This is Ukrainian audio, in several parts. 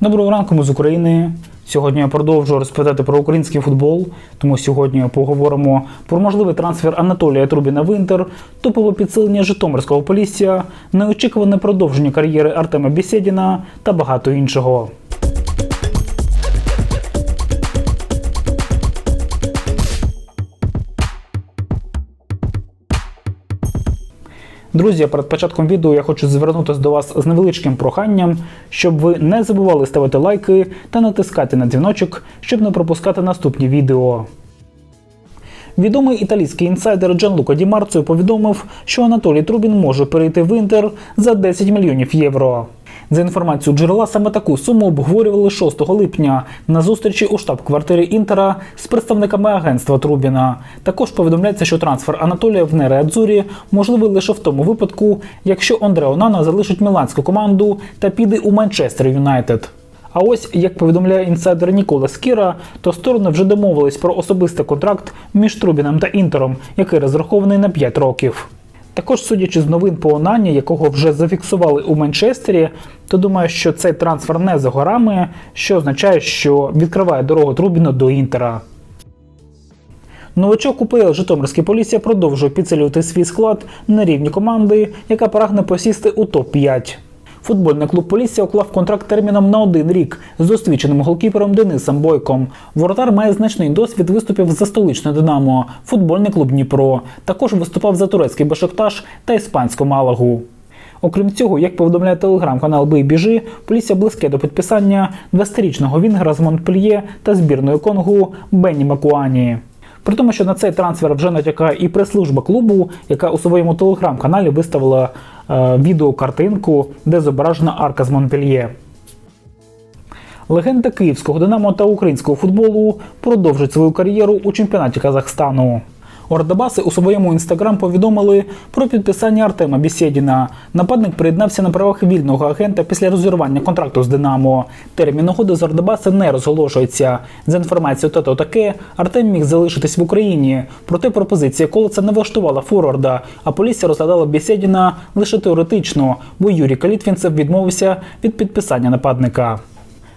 Доброго ранку, ми з України. Сьогодні я продовжу розповідати про український футбол, тому сьогодні поговоримо про можливий трансфер Анатолія Трубіна в Інтер, топове підсилення Житомирського полісся, неочікуване продовження кар'єри Артема Бісєдіна та багато іншого. Друзі, перед початком відео я хочу звернутися до вас з невеличким проханням, щоб ви не забували ставити лайки та натискати на дзвіночок, щоб не пропускати наступні відео. Відомий італійський інсайдер Джанлука Ді Марціо повідомив, що Анатолій Трубін може перейти в Інтер за 10 мільйонів євро. За інформацією джерела, саме таку суму обговорювали 6 липня на зустрічі у штаб-квартирі Інтера з представниками агентства Трубіна. Також повідомляється, що трансфер Анатолія в Нереадзурі можливий лише в тому випадку, якщо Андре Онана залишить міланську команду та піде у Манчестер Юнайтед. А ось як повідомляє інсайдер Нікола Скіра, то сторони вже домовились про особистий контракт між Трубіном та Інтером, який розрахований на 5 років. Також, судячи з новин по Онані, якого вже зафіксували у Манчестері, то думаю, що цей трансфер не за горами, що означає, що відкриває дорогу Трубіну до Інтера. Новачок УПЛ Житомирський поліція продовжує підсилювати свій склад на рівні команди, яка прагне посісти у топ-5. Футбольний клуб Полісся уклав контракт терміном на один рік з досвідченим голкіпером Денисом Бойком. Воротар має значний досвід виступів за столичне Динамо, футбольний клуб Дніпро. Також виступав за турецький Бешикташ та іспанську Малагу. Окрім цього, як повідомляє телеграм-канал Бейбіжи, Полісся близьке до підписання 20-річного вінгера з Монпельє та збірної Конгу Бенні Макуані. При тому, що на цей трансфер вже натякає і прес-служба клубу, яка у своєму телеграм-каналі виставила відеокартинку, де зображена арка з Монпельє. Легенда київського Динамо та українського футболу продовжить свою кар'єру у чемпіонаті Казахстану. Ордабаси у своєму інстаграм повідомили про підписання Артема Бісєдіна. Нападник приєднався на правах вільного агента після розірвання контракту з Динамо. Термін угоди з Ордабаси не розголошується. За інформацією тато таке, Артем міг залишитись в Україні. Проте пропозиція колеса не влаштувала форварда, а поліція розглядала Бісєдіна лише теоретично, бо Юрій Калітвінцев відмовився від підписання нападника.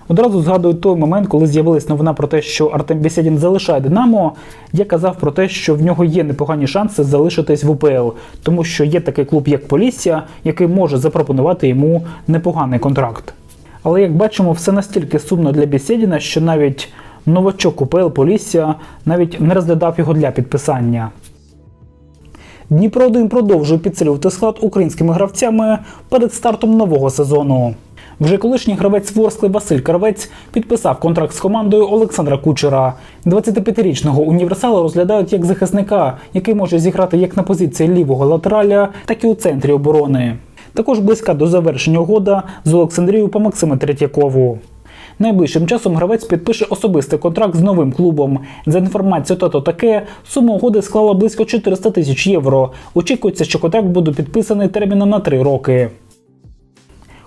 Одразу згадую той момент, коли з'явилась новина про те, що Артем Бісєдін залишає Динамо. Я казав про те, що в нього є непогані шанси залишитись в УПЛ, тому що є такий клуб, як Полісся, який може запропонувати йому непоганий контракт. Але як бачимо, все настільки сумно для Бісєдіна, що навіть новачок УПЛ Полісся навіть не розглядав його для підписання. Дніпро 1 продовжує підсилювати склад українськими гравцями перед стартом нового сезону. Вже колишній гравець Ворскли Василь Карвець підписав контракт з командою Олександра Кучера. 25-річного універсала розглядають як захисника, який може зіграти як на позиції лівого латераля, так і у центрі оборони. Також близька до завершення угода з Олександрією по Максиму Третьякову. Найближчим часом гравець підпише особистий контракт з новим клубом. За інформацією тато таке, сума угоди склала близько 400 тисяч євро. Очікується, що контракт буде підписаний терміном на 3 роки.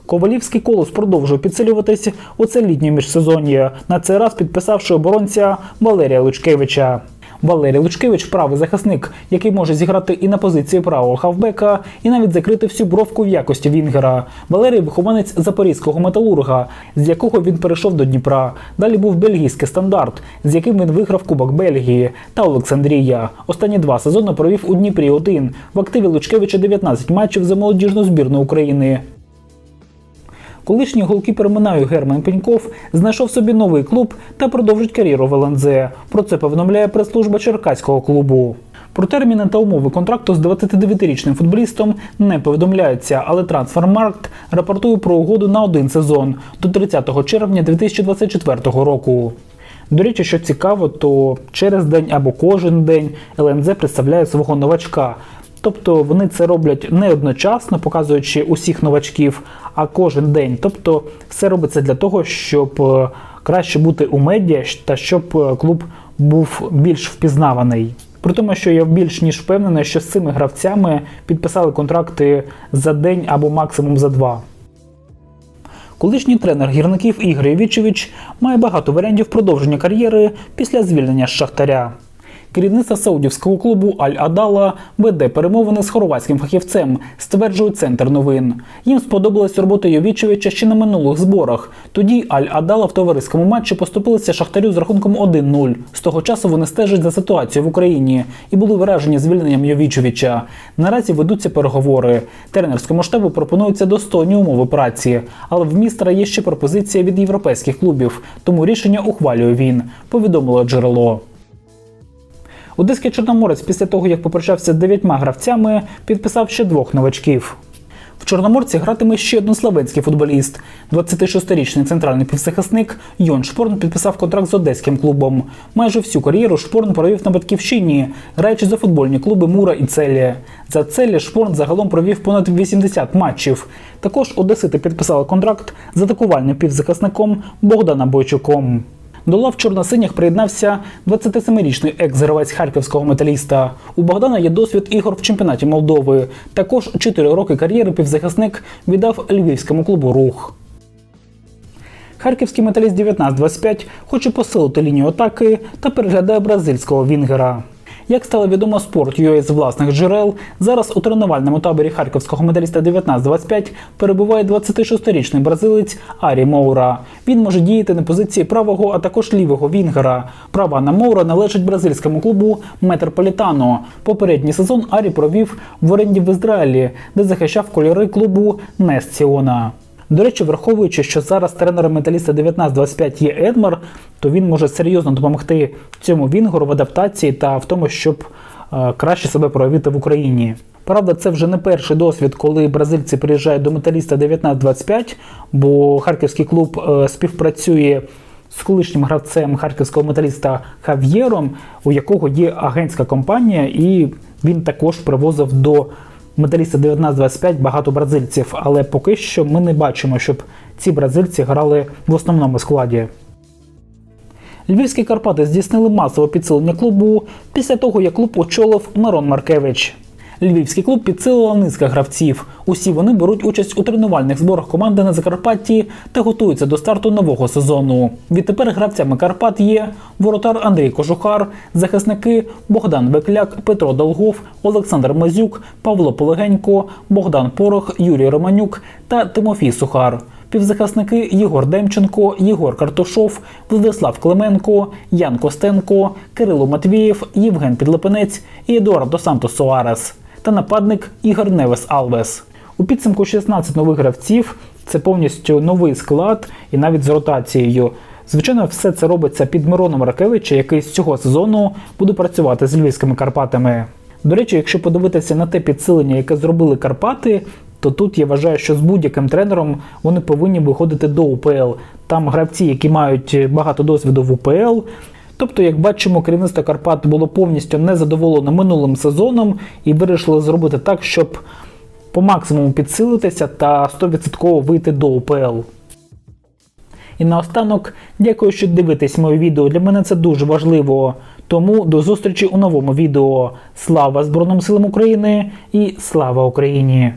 Ковалівський колос продовжує підсилюватись у це літнє міжсезоння, на цей раз підписавши оборонця Валерія Лучкевича. Валерій Лучкевич правий захисник, який може зіграти і на позиції правого хавбека, і навіть закрити всю бровку в якості Вінгера. Валерій вихованець запорізького металурга, з якого він перейшов до Дніпра. Далі був бельгійський стандарт, з яким він виграв Кубок Бельгії та Олександрія. Останні два сезони провів у Дніпрі 1 В активі Лучкевича 19 матчів за молодіжну збірну України. Колишній голкіпер Минаю Герман Пеньков знайшов собі новий клуб та продовжить кар'єру в ЛНЗ. Про це повідомляє прес-служба Черкаського клубу. Про терміни та умови контракту з 29-річним футболістом не повідомляється, але Трансфермаркт рапортує про угоду на один сезон до 30 червня 2024 року. До речі, що цікаво, то через день або кожен день ЛНЗ представляє свого новачка. Тобто вони це роблять не одночасно, показуючи усіх новачків, а кожен день. Тобто все робиться для того, щоб е, краще бути у медіа та щоб е, клуб був більш впізнаваний. При тому, що я більш ніж впевнений, що з цими гравцями підписали контракти за день або максимум за два. Колишній тренер гірників Ігор Євічевич має багато варіантів продовження кар'єри після звільнення з Шахтаря. Керівництво саудівського клубу Аль-Адала веде перемовини з хорватським фахівцем, стверджує центр новин. Їм сподобалась робота Йовічевича ще на минулих зборах. Тоді Аль-Адала в товариському матчі поступилися Шахтарю з рахунком 1-0. З того часу вони стежать за ситуацією в Україні і були вражені звільненням Йовічевича. Наразі ведуться переговори. Тренерському штабу пропонуються достойні умови праці, але в містера є ще пропозиція від європейських клубів, тому рішення ухвалює він. Повідомило джерело. Одеський Чорноморець після того, як попрощався з дев'ятьма гравцями, підписав ще двох новачків. В Чорноморці гратиме ще один словенський футболіст. 26-річний центральний півзахисник Йон Шпорн підписав контракт з одеським клубом. Майже всю кар'єру Шпорн провів на батьківщині, граючи за футбольні клуби Мура і Целі. За Целі Шпорн загалом провів понад 80 матчів. Також Одесити підписали контракт з атакувальним півзахисником Богданом Бойчуком. До лав чорносинях приєднався 27-річний екс-гравець харківського металіста. У Богдана є досвід ігор в чемпіонаті Молдови. Також 4 роки кар'єри півзахисник віддав львівському клубу Рух. Харківський металіст 1925 хоче посилити лінію атаки та переглядає бразильського Вінгера. Як стало відомо спорт UA з власних джерел, зараз у тренувальному таборі харківського медаліста 19-25 перебуває 26-річний бразилець Арі Моура. Він може діяти на позиції правого, а також лівого вінгера. Права на Моура належить бразильському клубу Метрополітано. Попередній сезон Арі провів в оренді в Ізраїлі, де захищав кольори клубу Нест Сіона. До речі, враховуючи, що зараз тренером металіста 19-25 є Едмар, то він може серйозно допомогти цьому Вінгору в адаптації та в тому, щоб е, краще себе проявити в Україні. Правда, це вже не перший досвід, коли бразильці приїжджають до металіста 19-25, бо харківський клуб е, співпрацює з колишнім гравцем харківського металіста Хав'єром, у якого є агентська компанія, і він також привозив до металіста 19-25 багато бразильців, але поки що ми не бачимо, щоб ці бразильці грали в основному складі. Львівські Карпати здійснили масове підсилення клубу після того, як клуб очолив Мирон Маркевич. Львівський клуб підсилила низка гравців. Усі вони беруть участь у тренувальних зборах команди на Закарпатті та готуються до старту нового сезону. Відтепер гравцями Карпат є воротар Андрій Кожухар, захисники Богдан Векляк, Петро Долгов, Олександр Мазюк, Павло Полегенько, Богдан Порох, Юрій Романюк та Тимофій Сухар. Півзахисники Єгор Демченко, Єгор Картушов, Владислав Клименко, Ян Костенко, Кирило Матвієв, Євген Підлепенець і Едуардо Сантос Соарес та нападник Ігор Невес Алвес. У підсумку 16 нових гравців це повністю новий склад і навіть з ротацією. Звичайно, все це робиться під Мироном Ракевича, який з цього сезону буде працювати з львівськими Карпатами. До речі, якщо подивитися на те підсилення, яке зробили Карпати, то тут я вважаю, що з будь-яким тренером вони повинні виходити до УПЛ. Там гравці, які мають багато досвіду в УПЛ. Тобто, як бачимо, керівництво Карпат було повністю незадоволено минулим сезоном і вирішило зробити так, щоб по максимуму підсилитися та 100% вийти до УПЛ. І наостанок, дякую, що дивитесь моє відео. Для мене це дуже важливо. Тому до зустрічі у новому відео. Слава Збройним силам України і слава Україні!